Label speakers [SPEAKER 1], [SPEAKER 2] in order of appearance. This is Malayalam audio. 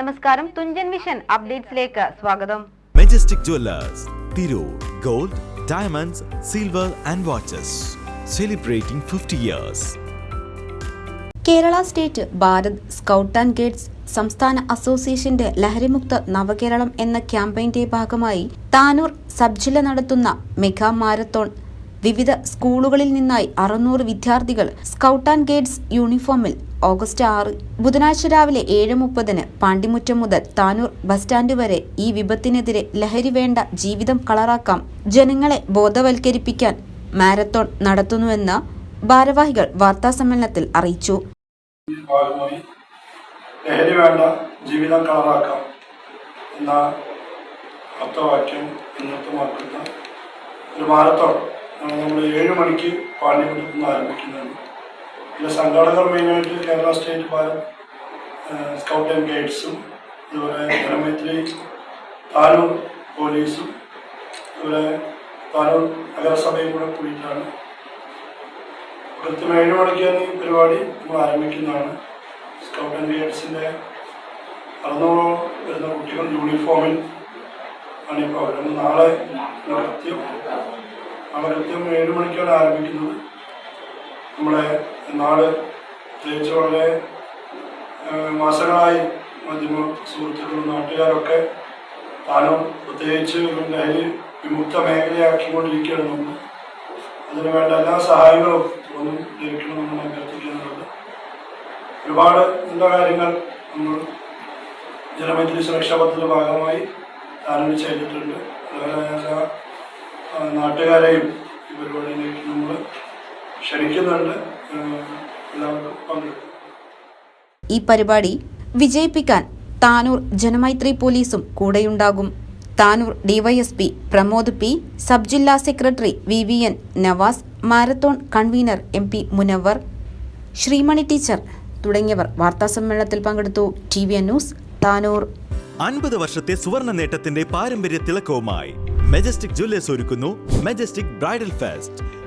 [SPEAKER 1] നമസ്കാരം. തുഞ്ചൻ വിഷൻ അപ്ഡേറ്റ്സിലേക്ക് സ്വാഗതം.
[SPEAKER 2] Majestic Jewellers Tirur gold diamonds silver and watches celebrating fifty years
[SPEAKER 3] Kerala state Bharat scout and guides സംസ്ഥാന അസോസിയേഷന്റെ ലഹരിമുക്ത നവകേരളം എന്ന ക്യാമ്പയിന്റെ ഭാഗമായി താനൂർ സബ് ജില്ല നടത്തുന്ന മെഗാ മാരത്തോൺ. വിവിധ സ്കൂളുകളിൽ നിന്നായി അറുന്നൂറ് വിദ്യാർത്ഥികൾ സ്കൗട്ട് ആൻഡ് ഗൈഡ്സ് യൂണിഫോമിൽ ഓഗസ്റ്റ് ആറ് ബുധനാഴ്ച രാവിലെ ഏഴ് മുപ്പതിന് പാണ്ടിമുറ്റം മുതൽ താനൂർ ബസ് സ്റ്റാൻഡ് വരെ ഈ വിപത്തിനെതിരെ ലഹരി വേണ്ട ജീവിതം കളറാക്കാം. ജനങ്ങളെ ബോധവൽക്കരിപ്പിക്കാൻ മാരത്തോൺ നടത്തുന്നുവെന്ന് ഭാരവാഹികൾ വാർത്താസമ്മേളനത്തിൽ അറിയിച്ചു.
[SPEAKER 4] ലഹരി വേണ്ട ജീവിതം കളറാക്കാം എന്ന അർത്ഥവാക്യം ഉന്നതമാക്കുന്ന ഒരു മാരത്തോൺ നമ്മൾ ഏഴ് മണിക്ക് പാണ്ഡ്യപുരത്ത് നിന്ന് ഇതിലെ സംഘാടകർ മെയിനായിട്ട് Kerala state Bharat scout and ഗൈഡ്സും അതുപോലെ ധനമേത്രി താനൂർ പോലീസും അതുപോലെ താനൂർ നഗരസഭയും കൂടെ കൂടിയിട്ടാണ്. കൃത്യം ഏഴ് മണിക്കാണ് ഈ പരിപാടി നമ്മൾ ആരംഭിക്കുന്നതാണ്. സ്കൗട്ട് ആൻഡ് ഗൈഡ്സിന്റെ അറുന്നൂറോളം വരുന്ന കുട്ടികൾ യൂണിഫോമിൽ ആണ് ഇപ്പോൾ വരുന്നത് നാളെ കൃത്യം നാളെ കൃത്യം ഏഴ് മണിക്കാണ് ആരംഭിക്കുന്നത്. നമ്മുടെ നാട് പ്രത്യേകിച്ച് വളരെ മാസങ്ങളായി മാധ്യമ സുഹൃത്തുക്കളും നാട്ടുകാരൊക്കെ താനും പ്രത്യേകിച്ച് ലഹരി വിമുക്ത മേഖലയാക്കിക്കൊണ്ടിരിക്കുകയാണ് നമ്മൾ അതിന് എല്ലാ സഹായങ്ങളും ഒന്നും ലഭിക്കണമെന്ന് അഭ്യർത്ഥിക്കുന്നുണ്ട് ഒരുപാട് നല്ല കാര്യങ്ങൾ നമ്മൾ ജനമൈത്രി സുരക്ഷാ പദ്ധതിയുടെ ഭാഗമായി താനൂർ ചെയ്തിട്ടുണ്ട്. അതുപോലെ എല്ലാ നാട്ടുകാരെയും ഈ നമ്മൾ ക്ഷണിക്കുന്നുണ്ട്. എല്ലാവർക്കും പങ്കെടുക്കും
[SPEAKER 3] ഈ പരിപാടി വിജയിപ്പിക്കാൻ താനൂർ ജനമൈത്രി പോലീസും കൂടെയുണ്ടാകും. Tanur DYSP Pramod P sub ജില്ലാ secretary V V N Navas marathon convener M P Munavar Sreemani teacher തുടങ്ങിയവർ വാർത്താസമ്മേളനത്തിൽ പങ്കെടുത്തു. T V N news Tanur.
[SPEAKER 2] അൻപത് വർഷത്തെ സുവർണ നേട്ടത്തിന്റെ പാരമ്പര്യ തിളക്കവുമായി മെജസ്റ്റിക് ജ്വല്ലേഴ്സ് ഒരുക്കുന്നു Majestic bridal fest.